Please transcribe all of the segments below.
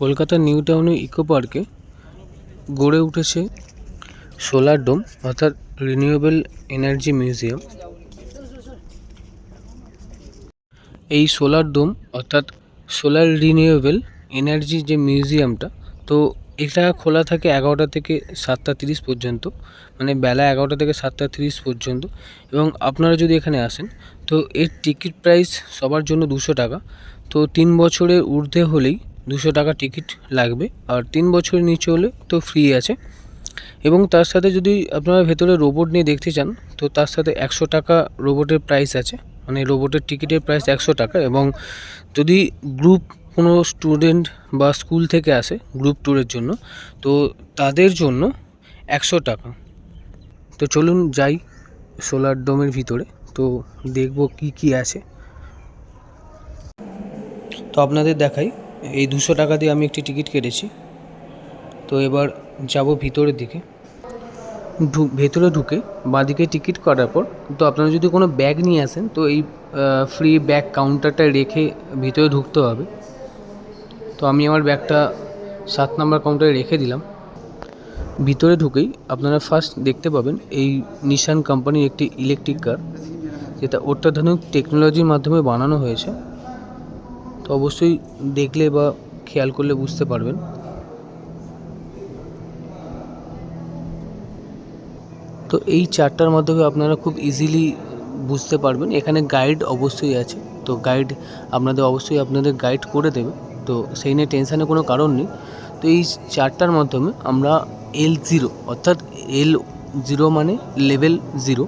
কলকাতার নিউ টাউনে ইকো পার্কে গড়ে উঠেছে সোলার ডোম, অর্থাৎ রিনিউয়েবল এনার্জি মিউজিয়াম এই সোলার ডোম, অর্থাৎ সোলার রিনিউয়েবল এনার্জি যে মিউজিয়ামটা তো এটা খোলা থাকে এগারোটা থেকে সাতটা তিরিশ পর্যন্ত মানে বেলা এগারোটা থেকে সাতটা তিরিশ পর্যন্ত। এবং আপনারা যদি এখানে আসেন, তো এর টিকিট প্রাইস সবার জন্য দুশো টাকা। তো তিন বছরের ঊর্ধ্বে হলেই দুশো টাকা টিকিট লাগবে। আর তিন বছরের নিচে হলে তো ফ্রি আছে। এবং তার সাথে যদি আপনারা ভেতরে রোবট নিয়ে দেখতে চান, তো তার সাথে একশো টাকা রোবটের প্রাইস আছে। মানে রোবটের টিকিটের প্রাইস একশো টাকা এবং যদি গ্রুপ কোনো স্টুডেন্ট বা স্কুল থেকে আসে গ্রুপ ট্যুরের জন্য, তো তাদের জন্য একশো টাকা। তো চলুন যাই সোলার ডোমের ভিতরে। তো দেখব কি কি আছে। তো আপনাদের দেখাই। এই দুশো টাকা দিয়ে আমি একটি টিকিট কেটেছি। তো এবার যাব ভিতরের দিকে। ঢু, ভেতরে ঢুকে বাঁদিকে টিকিট কাটার পর, তো আপনারা যদি কোনো ব্যাগ নিয়ে আসেন, তো এই ফ্রি ব্যাগ কাউন্টারটা রেখে ভিতরে ঢুকতে হবে। তো আমি আমার ব্যাগটা সাত নাম্বার কাউন্টারে রেখে দিলাম। ভিতরে ঢুকেই আপনারা ফার্স্ট দেখতে পাবেন এই নিশান কোম্পানির একটি ইলেকট্রিক কার যেটা অত্যাধুনিক টেকনোলজির মাধ্যমে বানানো হয়েছে। তো অবশ্যই দেখলে বা খেয়াল করলে বুঝতে পারবেন। তো এই চারটার মাধ্যমে আপনারা খুব ইজিলি বুঝতে পারবেন। এখানে গাইড অবশ্যই আছে। তো গাইড আপনাদের অবশ্যই আপনাদের গাইড করে দেবে। তো সেই নিয়ে টেনশানের কোনো কারণ নেই। তো এই চারটার মাধ্যমে আমরা এল জিরো অর্থাৎ এল জিরো মানে লেভেল জিরো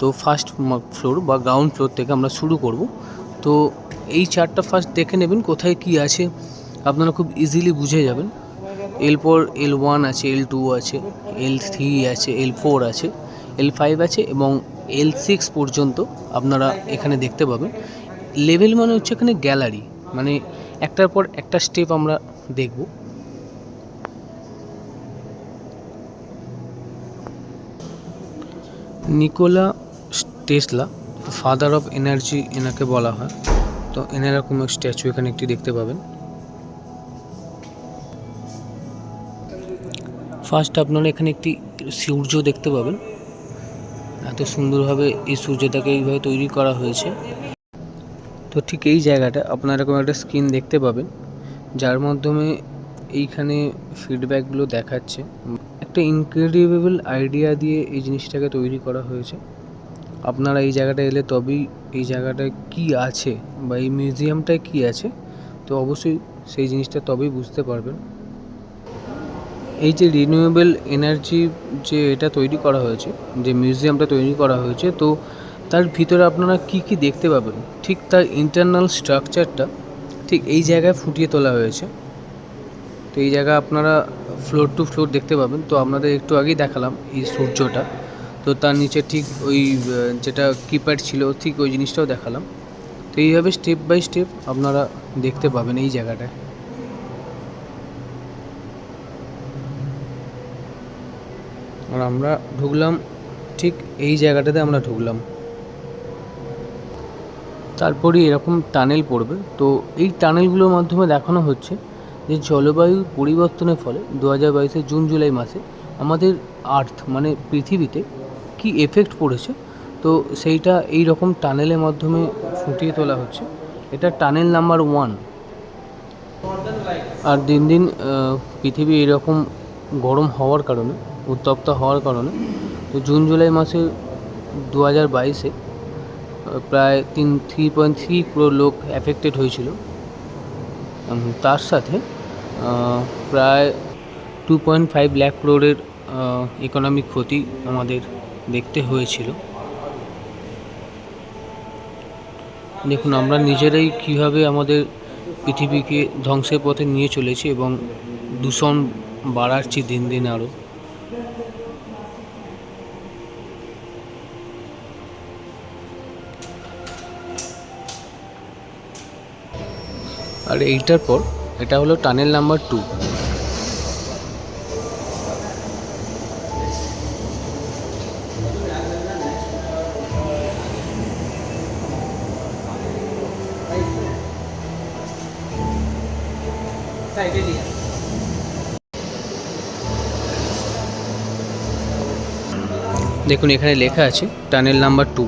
তো ফার্স্ট ফ্লোর বা গ্রাউন্ড ফ্লোর থেকে আমরা শুরু করব। তো এই চারটা ফার্স্ট দেখে নেবেন কোথায় কি আছে। আপনারা খুব ইজিলি বুঝে যাবেন। এরপর এল ওয়ান আছে এল টু আছে এল থ্রি আছে এল ফোর আছে এল ফাইভ আছে এবং এল সিক্স পর্যন্ত আপনারা এখানে দেখতে পাবেন। লেভেল মানে হচ্ছে এখানে গ্যালারি মানে একটার পর একটা স্টেপ আমরা দেখব। Nikola Tesla father of energy এনাকে বলা হয়। তো এনার এরকম স্ট্যাচু এখানে একটি দেখতে পাবেন। ফার্স্ট আপনারা এখানে একটি সূর্য দেখতে পাবেন। এত সুন্দরভাবে এই সূর্যটাকে এইভাবে তৈরি করা হয়েছে। তো ঠিক এই জায়গাটা আপনারা এরকম একটা স্ক্রিন দেখতে পাবেন, যার মাধ্যমে এইখানে ফিডব্যাকগুলো দেখাচ্ছে। একটা ইনক্রেডিবল আইডিয়া দিয়ে এই জিনিসটাকে তৈরি করা হয়েছে। আপনারা এই জায়গাটা এলে তবেই এই জায়গাটায় কী আছে বা এই মিউজিয়ামটায় কী আছে, তো অবশ্যই সেই জিনিসটা তবেই বুঝতে পারবেন। এই যে রিনিউয়েবল এনার্জি যে এটা তৈরি করা হয়েছে, যে মিউজিয়ামটা তৈরি করা হয়েছে, তো তার ভিতরে আপনারা কি কি দেখতে পাবেন? ঠিক তার ইন্টারনাল স্ট্রাকচারটা ঠিক এই জায়গায় ফুটিয়ে তোলা হয়েছে। তো এই জায়গা আপনারা ফ্লোর টু ফ্লোর দেখতে পাবেন। তো আপনাদের একটু আগেই দেখালাম এই সূর্যটা। তো তার নিচে ঠিক ওই যেটা কিপ্যাড ছিল, ঠিক ওই জিনিসটাও দেখালাম। তো এইভাবে স্টেপ বাই স্টেপ আপনারা দেখতে পাবেন এই জায়গাটায়। আর আমরা ঢুকলাম, ঠিক এই জায়গাটাতে আমরা ঢুকলাম। তারপরে এরকম টানেল পড়বে। তো এই টানেলগুলোর মাধ্যমে দেখানো হচ্ছে যে জলবায়ু পরিবর্তনের ফলে দু হাজার বাইশের জুন, জুলাই মাসে আমাদের আর্থ মানে পৃথিবীতে কি এফেক্ট পড়েছে? তো সেইটা এই রকম টানেলের মাধ্যমে ফুটিয়ে তোলা হচ্ছে। এটা টানেল নাম্বার ওয়ান আর দিন দিন পৃথিবী এরকম গরম হওয়ার কারণে, উত্তপ্ত হওয়ার কারণে, তো জুন, জুলাই মাসে দু হাজার বাইশে প্রায় তিন থ্রি পয়েন্ট থ্রি ক্রোর লোক অ্যাফেক্টেড হয়েছিল। তার সাথে প্রায় টু পয়েন্ট ফাইভ ল্যাক ক্রোরের ইকোনমিক ক্ষতি আমাদের দেখতে হয়েছিল। দেখুন, আমরা নিজেরাই কীভাবে আমাদের পৃথিবীকে ধ্বংসের পথে নিয়ে চলেছি এবং দূষণ বাড়াচ্ছি দিন দিন আরও আর এইটার পর, এটা হলো টানেল নাম্বার টু দেখুন, এখানে লেখা আছে টানেল নাম্বার টু।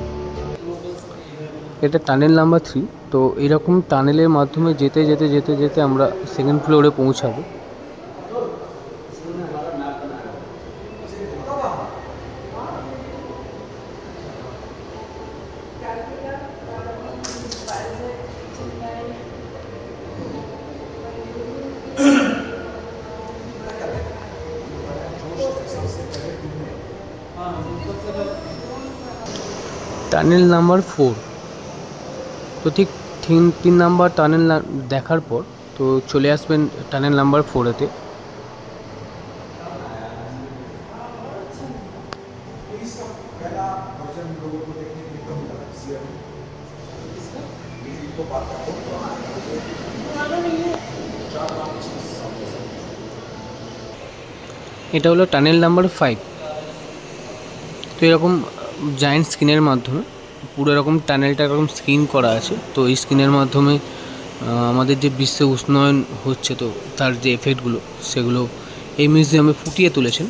এটা টানেল নাম্বার থ্রি। তো এরকম টানেলের মাধ্যমে যেতে যেতে যেতে যেতে আমরা সেকেন্ড ফ্লোরে পৌঁছাবো টানেল নাম্বার ফোর। তো ঠিক তিন তিন নাম্বার টানেল দেখার পর তো চলে আসবেন টানেল নাম্বার ফোরেতে এটা হলো টানেল নাম্বার ফাইভ। তো এরকম জায়েন্ট স্ক্রিনের মাধ্যমে পুরো এরকম টানেলটা এরকম স্ক্রিন করা আছে। তো এই স্ক্রিনের মাধ্যমে আমাদের যে বিশ্বে উষ্ণায়ন হচ্ছে, তো তার যে এফেক্টগুলো সেগুলো এই মিউজিয়ামে ফুটিয়ে তুলেছেন।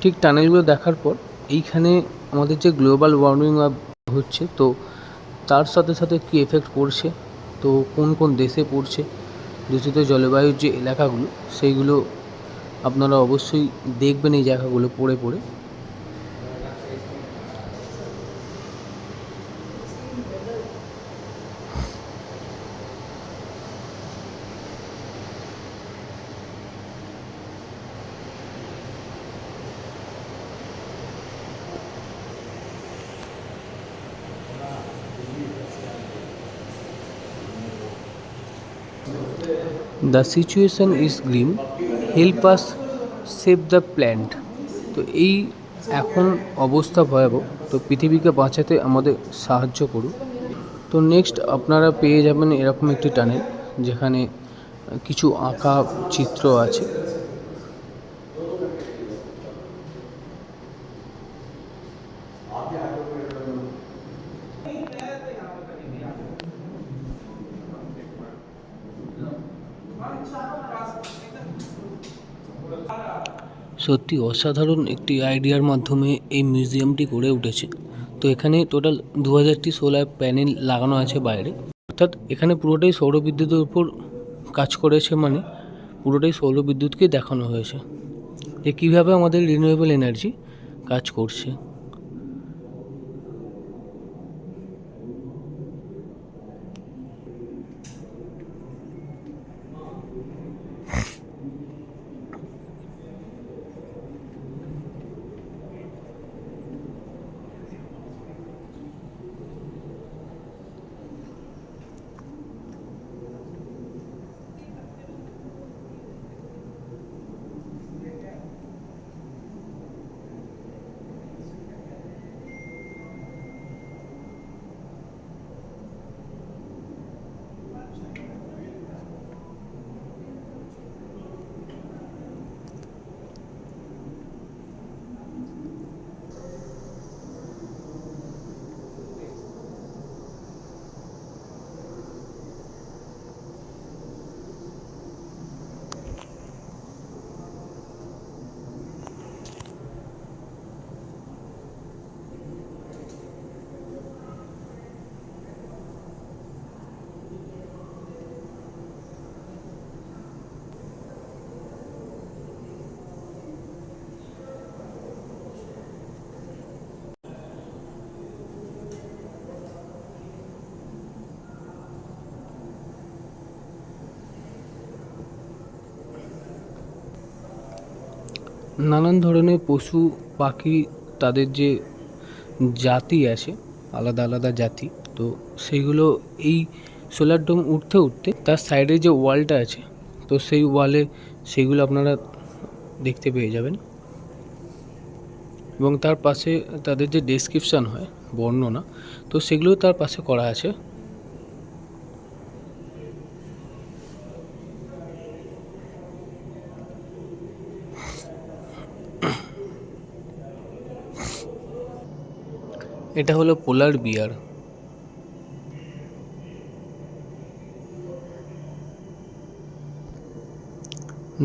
ঠিক টানেলগুলো দেখার পর, এইখানে আমাদের যে গ্লোবাল ওয়ার্মিং হচ্ছে, তো তার সাথে সাথে কী এফেক্ট পড়ছে, তো কোন কোন দেশে পড়ছে, দূষিত জলবায়ুর যে এলাকাগুলো, সেইগুলো আপনারা অবশ্যই দেখবেন এই জায়গাগুলো পড়ে পড়ে। The situation is grim help us save the plant তো এই এখন অবস্থা ভয়াবহ। তো পৃথিবীকে বাঁচাতে আমাদের সাহায্য করুন তো নেক্সট আপনারা পেয়ে যাবেন এরকম একটি টানেল যেখানে কিছু আঁকা চিত্র আছে। সত্যি অসাধারণ একটি আইডিয়ার মাধ্যমে এই মিউজিয়ামটি গড়ে উঠেছে। তো এখানে টোটাল দু হাজারটি সোলার প্যানেল লাগানো আছে বাইরে। অর্থাৎ এখানে পুরোটাই সৌরবিদ্যুতের উপর কাজ করেছে মানে পুরোটাই সৌরবিদ্যুৎকে দেখানো হয়েছে। যে কীভাবে আমাদের রিনিউয়েবল এনার্জি কাজ করছে। নানান ধরনের পশু, পাখি তাদের যে জাতি আছে, আলাদা আলাদা জাতি, তো সেইগুলো এই সোলার ডোম উঠতে উঠতে তার সাইডে যে ওয়ালটা আছে, তো সেই ওয়ালে সেইগুলো আপনারা দেখতে পেয়ে যাবেন। এবং তার পাশে তাদের যে ডেসক্রিপশান হয়, বর্ণনা, তো সেগুলোও তার পাশে করা আছে। এটা হলো polar bear.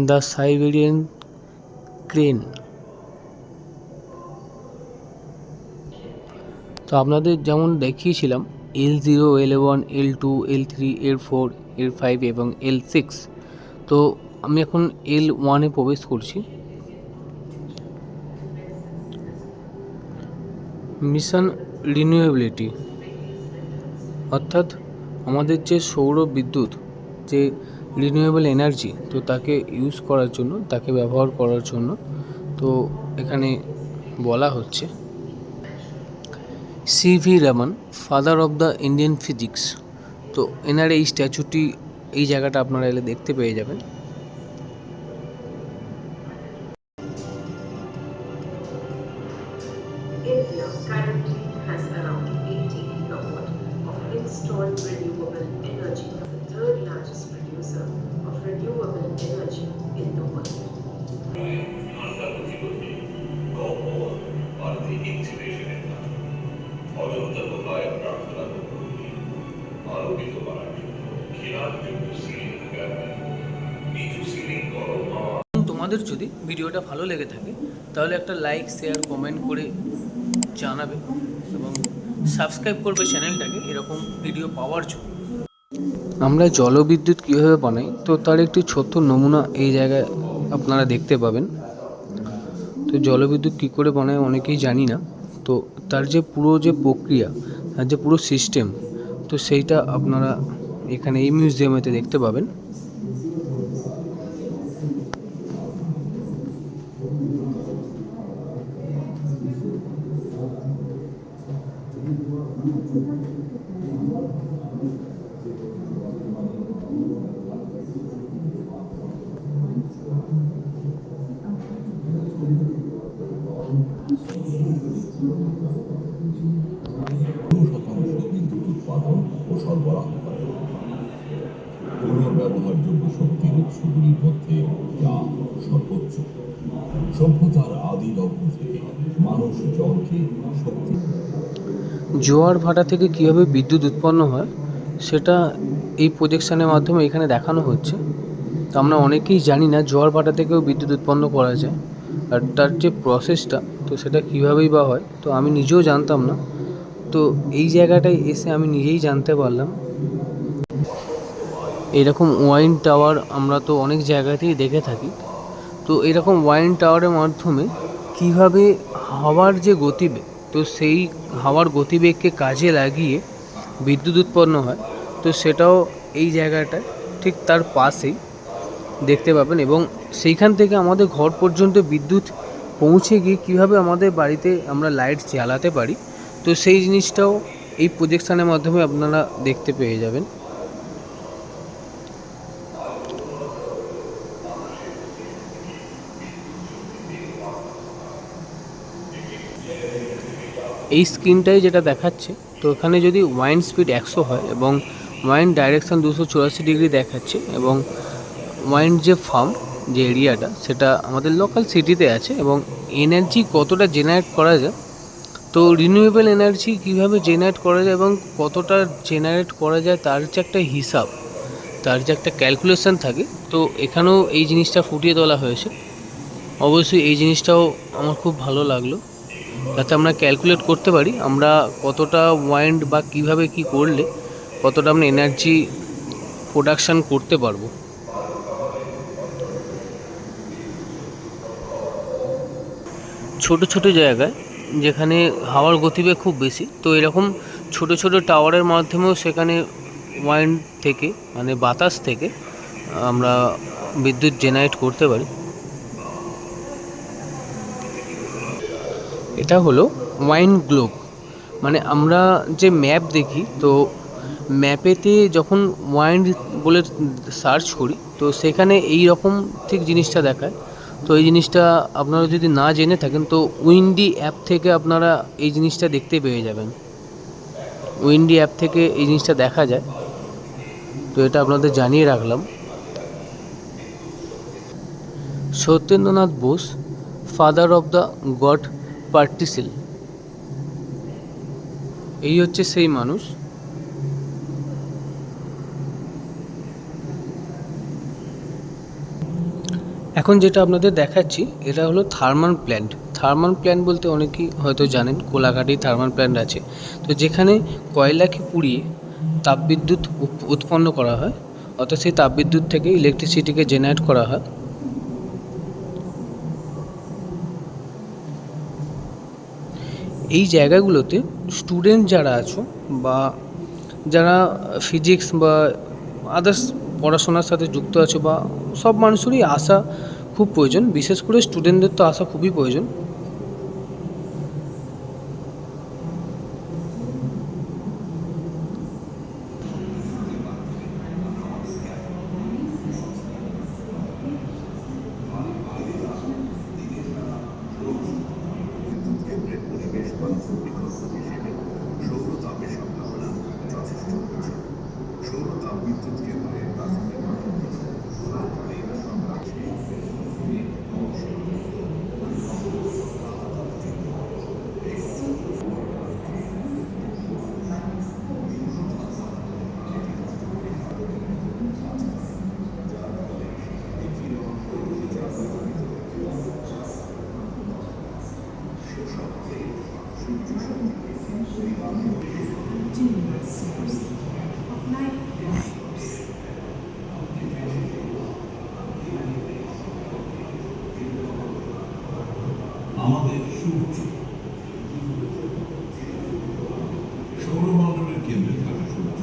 The Siberian crane. তো আপনাদের যেমন দেখিয়েছিলাম L zero L one L two L three L four L five এবং এল সিক্স তো আমি এখন এল ওয়ানে প্রবেশ করছি। মিশন রিনিউয়েবিলিটি অর্থাৎ আমাদের যে সৌর বিদ্যুৎ, যে রিনিউয়েবল এনার্জি তো তাকে ইউজ করার জন্য, তাকে ব্যবহার করার জন্য, তো এখানে বলা হচ্ছে C V Raman father of the Indian physics তো এনার এই স্ট্যাচুটি এই জায়গাটা আপনারা এলে দেখতে পেয়ে যাবেন। Of renewable energy, the third largest producer of renewable energy in the world. আলোকিত করার জন্য খেলার জন্য সিলিং ফ্যান নিচু সিলিং গরম হাওয়া তোমাদের যদি ভিডিওটা ভালো লেগে থাকে তাহলে একটা লাইক শেয়ার কমেন্ট করে জানাবে এবং সাবস্ক্রাইব করবে চ্যানেলটাকে এরকম ভিডিও পাওয়ার জন্য। আমরা জলবিদ্যুৎ কীভাবে বানাই? তো তার একটি ছোট্ট নমুনা এই জায়গায় আপনারা দেখতে পাবেন। তো জলবিদ্যুৎ কী করে বানায় অনেকেই জানি না। তো তার যে পুরো যে প্রক্রিয়া, তার যে পুরো সিস্টেম তো সেইটা আপনারা এখানে এই মিউজিয়ামেতে দেখতে পাবেন। পুনর্ব্যবহারযোগ্য শক্তির উৎসগুলির মধ্যে যা সর্বোচ্চ সভ্যতার আদি লগ্ন থেকে মানুষ জলকে শক্তি জোয়ার ভাটা থেকে কীভাবে বিদ্যুৎ উৎপন্ন হয়, সেটা এই প্রজেকশনের মাধ্যমে এখানে দেখানো হচ্ছে। তো আমরা অনেকেই জানি না জোয়ার ভাটা থেকেও বিদ্যুৎ উৎপন্ন করা যায়, আর তার যে প্রসেসটা তো সেটা কীভাবেই বা হয়, তো আমি নিজেও জানতাম না। তো এই জায়গাটায় এসে আমি নিজেই জানতে পারলাম এরকম ওয়াইন টাওয়ার আমরা তো অনেক জায়গাতেই দেখে থাকি। তো এরকম ওয়াইন টাওয়ারের মাধ্যমে কীভাবে হাওয়ার যে গতিবেগ তো সেই হাওয়ার গতিবেগকে কাজে লাগিয়ে বিদ্যুৎ উৎপন্ন হয়, তো সেটাও এই জায়গাটায় ঠিক তার পাশেই দেখতে পাবেন এবং সেইখান থেকে আমাদের ঘর পর্যন্ত বিদ্যুৎ পৌঁছে গিয়ে কীভাবে আমাদের বাড়িতে আমরা লাইট জ্বালাতে পারি, তো সেই জিনিসটাও এই প্রজেকশনের মাধ্যমে আপনারা দেখতে পেয়ে যাবেন। এই স্ক্রিনটাই যেটা দেখাচ্ছে, তো এখানে যদি ওয়াইন স্পিড একশো হয় এবং ওয়াইন ডাইরেকশন দুশো চুরাশি ডিগ্রি দেখাচ্ছে এবং ওয়াইন যে ফার্ম যে এরিয়াটা সেটা আমাদের লোকাল সিটিতে আছে এবং এনার্জি কতটা জেনারেট করা যায়, তো রিনিউয়েবল এনার্জি কীভাবে জেনারেট করা যায় এবং কতটা জেনারেট করা যায় তার যে একটা হিসাব, তার যে একটা ক্যালকুলেশন থাকে, তো এখানেও এই জিনিসটা ফুটিয়ে তোলা হয়েছে। অবশ্যই এই জিনিসটাও আমার খুব ভালো লাগল। যাতে আমরা ক্যালকুলেট করতে পারি আমরা কতটা ওয়াইন্ড বা কীভাবে কি করলে কতটা আমরা এনার্জি প্রোডাকশান করতে পারব। ছোট ছোট জায়গায় যেখানে হাওয়ার গতিবেগ খুব বেশি, তো এরকম ছোট ছোট টাওয়ারের মাধ্যমেও সেখানে ওয়াইন্ড থেকে মানে বাতাস থেকে আমরা বিদ্যুৎ জেনারেট করতে পারি। এটা হলো ওয়াইন গ্লোব মানে আমরা যে ম্যাপ দেখি, তো ম্যাপেতে যখন ওয়াইন বলে সার্চ করি, তো সেখানে এই রকম ঠিক জিনিসটা দেখায়। তো এই জিনিসটা আপনারা যদি না জেনে থাকেন, তো উইন্ডি অ্যাপ থেকে আপনারা এই জিনিসটা দেখতে পেয়ে যাবেন। উইন্ডি অ্যাপ থেকে এই জিনিসটা দেখা যায়। তো এটা আপনাদের জানিয়ে রাখলাম। Satyendranath Bose father of the god particle. এই হচ্ছে সেই মানুষ। এখন যেটা আপনাদের দেখাচ্ছি, এটা হলো থার্মাল প্ল্যান্ট। থার্মাল প্ল্যান্ট বলতে অনেকেই হয়তো জানেন কোলাঘাটেই থার্মাল প্ল্যান্ট আছে। তো যেখানে কয়লাকে পুড়িয়ে তাপবিদ্যুৎ উৎ- উৎপন্ন করা হয়, অর্থাৎ সেই তাপবিদ্যুৎ থেকে ইলেকট্রিসিটিকে জেনারেট করা হয় এই জায়গাগুলোতে স্টুডেন্ট যারা আছো বা যারা ফিজিক্স বা আদার্স পড়াশোনার সাথে যুক্ত আছো বা সব মানুষেরই আসা খুব প্রয়োজন। বিশেষ করে স্টুডেন্টদের তো আসা খুবই প্রয়োজন কেন্দ্রের পরিবেশ বান্ধব বিকল্প হিসেবে সৌর তাপের সম্ভাবনা যথেষ্ট রয়েছে সৌর তাপ বিদ্যুৎ কেন্দ্রের প্রাথমিক সরকারি সব রাজ্যে আমাদের সূর্য সৌরমণ্ডলের কেন্দ্রে থাকা সূর্য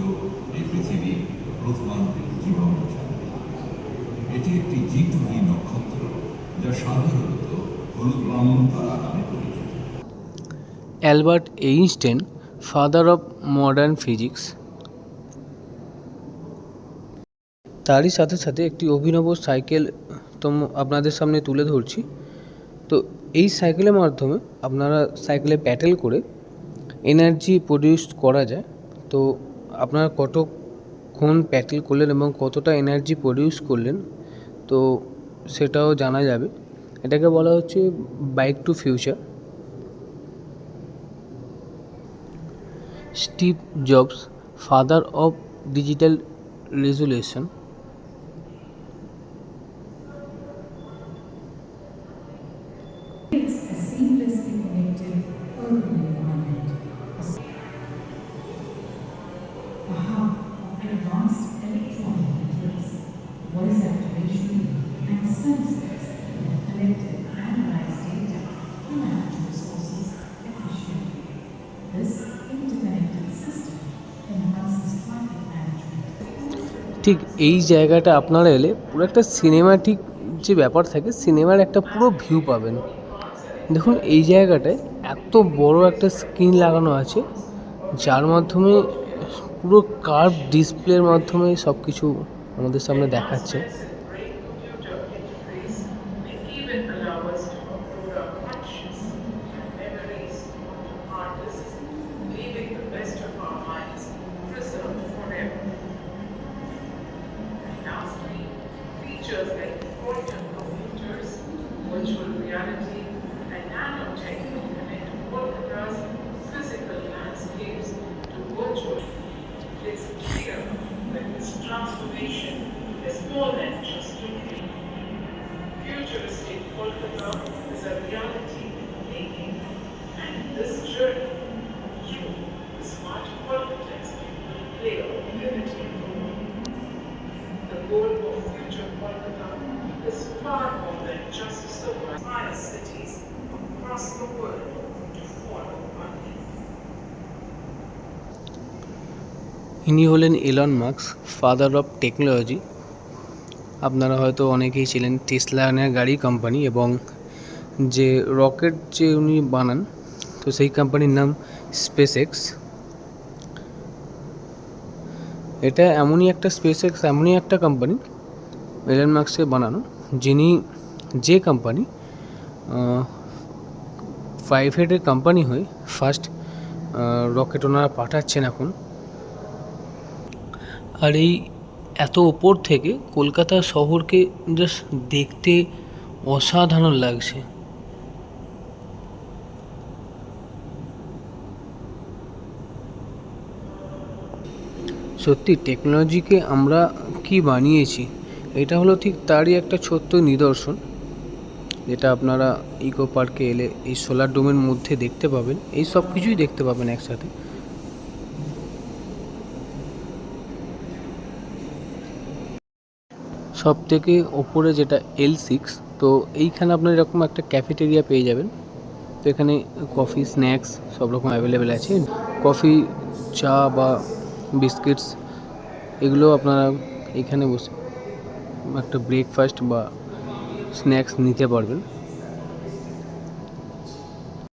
এই পৃথিবীর প্রধান জীবন। এটি একটি নক্ষত্র, যা সাধারণত হলুদ নামে পরিচিত। Albert Einstein, father of modern physics. তারই সাথে সাথে একটি অভিনব সাইকেল তোম, আপনাদের সামনে তুলে ধরছি। তো এই সাইকেলের মাধ্যমে আপনারা সাইকেলে প্যাটেল করে এনার্জি প্রডিউস করা যায়। তো আপনারা কতক্ষণ প্যাটেল করলেন এবং কতটা এনার্জি প্রডিউস করলেন, তো সেটাও জানা যাবে। এটাকে বলা হচ্ছে bike to future Steve Jobs father of digital resolution এই জায়গাটা আপনারা এলে পুরো একটা সিনেমাটিক যে ব্যাপার থাকে সিনেমার একটা পুরো ভিউ পাবেন। দেখুন, এই জায়গাটায় এত বড় একটা স্ক্রিন লাগানো আছে, যার মাধ্যমে পুরো কার্ভ ডিসপ্লের মাধ্যমে সব কিছু আমাদের সামনে দেখাচ্ছে। It's clear that this transformation is more than just a dream. Futuristic Kolkata is a reality making, and this journey, ইনি হলেন Elon Musk father of technology আপনারা হয়তো অনেকেই ছিলেন টেসলানের গাড়ি কোম্পানি এবং যে রকেট যে উনি বানান, তো সেই কোম্পানির নাম স্পেস এক্স এটা এমনই একটা স্পেস এক্স এমনই একটা কোম্পানি এলন মার্কসের বানানো, যিনি যে কোম্পানি ফাইভ হেডের কোম্পানি হয়ে ফার্স্ট রকেট ওনারা পাঠাচ্ছেন এখন। আর এই এত ওপর থেকে কলকাতা শহরকে জাস্ট দেখতে অসাধারণ লাগছে। সত্যি টেকনোলজিকে আমরা কি বানিয়েছি, এটা হলো ঠিক তারই একটা ছোট্ট নিদর্শন। যেটা আপনারা ইকো পার্কে এলে এই সোলার ডোমের মধ্যে দেখতে পাবেন। এই সব কিছুই দেখতে পাবেন একসাথে। সব থেকে ওপরে যেটা এল সিক্স তো এইখানে আপনার এরকম একটা ক্যাফেটেরিয়া পেয়ে যাবেন। তো এখানে কফি স্ন্যাক্স সব রকম অ্যাভেলেবেল আছে। কফি চা বা বিস্কিটস এগুলো আপনারা এখানে বসে একটা ব্রেকফাস্ট বা স্ন্যাক্স নিতে পারবেন।